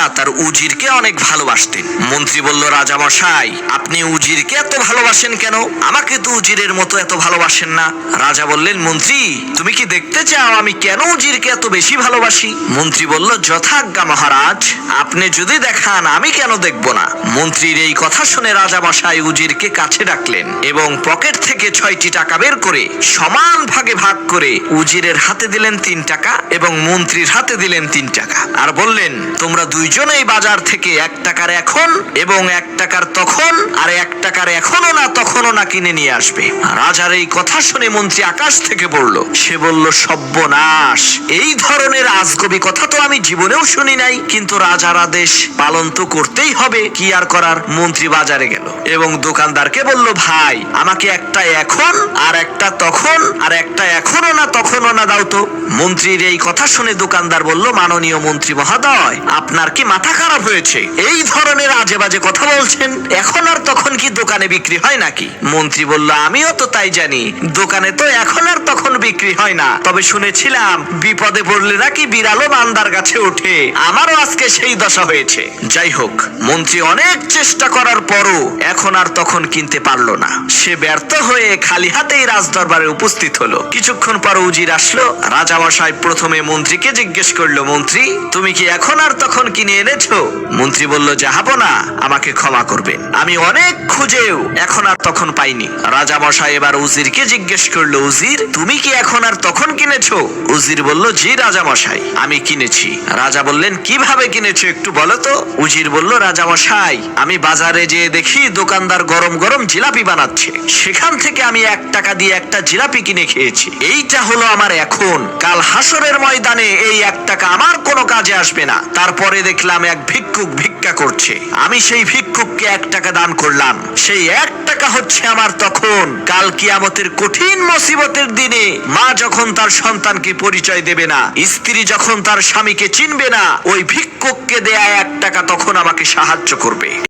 রাজা তার উজিরকে অনেক ভালোবাসতেন। মন্ত্রী বলল রাজা মশাই আপনি উজিরকে এত ভালোবাসেন কেন? আমাকে তো উজিরের মতো এত ভালোবাসেন না। রাজা বললেন, মন্ত্রী, তুমি কি দেখতে চাও আমি কেন উজিরকে এত বেশি ভালোবাসি? মন্ত্রী বলল, যথাজ্ঞা মহারাজ, আপনি যদি দেখান, আমি কেন দেখব না? মন্ত্রীর এই কথা শুনে রাজা মশাই উজিরকে কাছে ডাকলেন এবং পকেট থেকে ছয়টি টাকা বের করে সমান ভাগে ভাগ করে উজিরের হাতে দিলেন তিন টাকা এবং মন্ত্রীর হাতে দিলেন তিন টাকা। আর বললেন, তোমরা দুইজনেই বাজার থেকে এক টাকার এখন এবং এক টাকার তখন, আর এক টাকার এখনও না, তখনও না কিনে নিয়ে আসবে। রাজার এই কথা শুনে মন্ত্রী আকাশ থেকে পড়ল সে বলল, সব্যনাশ। এই ধরনের আজগবি কথা তো আমি জীবনেও শুনি নাই। কিন্তু রাজার আদেশ পালন তো করতেই হবে। কি আর করার? মন্ত্রী বাজারে গেল এবং দোকানদারকে বলল, ভাই, আমাকে একটা এখন, আর একটা তখন, আর একটা এখনও না, তখনও না দাও তো। মন্ত্রীর এই কথা শুনে দোকানদার বলল, মাননীয় মন্ত্রী মহোদয়, আপনার কি মাথা খারাপ হয়েছে? এই ধরনের আজে বাজে কথা বলছেন? এখন আর তখন কি দোকানে বিক্রি হয় নাকি? মন্ত্রী বলল, আমিও তো তাই জানি। দোকানে তো এখন আর তখন বিক্রি হয় না। তবে শুনেছিলাম, বিপদে পড়লে নাকি বিড়ালও মান্দার গাছে ওঠে। আমারও আজকে সেই দশা হয়েছে। যাই হোক, মন্ত্রী অনেক চেষ্টা করার পরও এখন আর তখন কিনতে পারল না। সে ব্যর্থ হয়ে খালি হাতেই রাজদরবারে উপস্থিত হলো। কিছুক্ষণ পর উজির আসলো। রাজামশাই প্রথমে মন্ত্রীকে জিজ্ঞেস করল, মন্ত্রী, তুমি কি এখন আর তখন কিনে এনেছো? মন্ত্রী বলল, যাহাবো না, আমাকে ক্ষমা করবেন। আমি অনেক খুঁজেও এখন আর তখন পাইনি। রাজামশাই এবার উজিরকে জিজ্ঞেস করল, উজির, তুমি কি এখন আর তখন কিনেছো? উজির বলল, জি রাজামশাই, আমি কিনেছি। রাজা বললেন, কীভাবে কিনেছো একটু বলো তো? উজির বলল, রাজামশাই, আমি বাজারে যেয়ে দেখি দোকানদার গরম গরম জিলাপি বানাচ্ছে। সেখান থেকে আমি এক টাকা দিয়ে একটা জিলাপি কিনে খেয়েছি। এইটা হলো আমার এখন। কাল হাসরের ময়দানে এই এক টাকা আমার কোনো কাজে আসবে না। তারপরে দেখলাম এক ভিক্ষুক ভিক্ষা করছে। আমি সেই ভিক্ষুককে এক টাকা দান করলাম। সেই এক টাকা হচ্ছে আমার তখন। কাল কিয়ামতের কঠিন মুসিবতের দিনে মা যখন তার সন্তানকে পরিচয় দেবে না, স্ত্রী যখন তার স্বামীকে চিনবে না, ওই ভিক্ষুককে দেয়া এক টাকা তখন আমাকে সাহায্য করবে।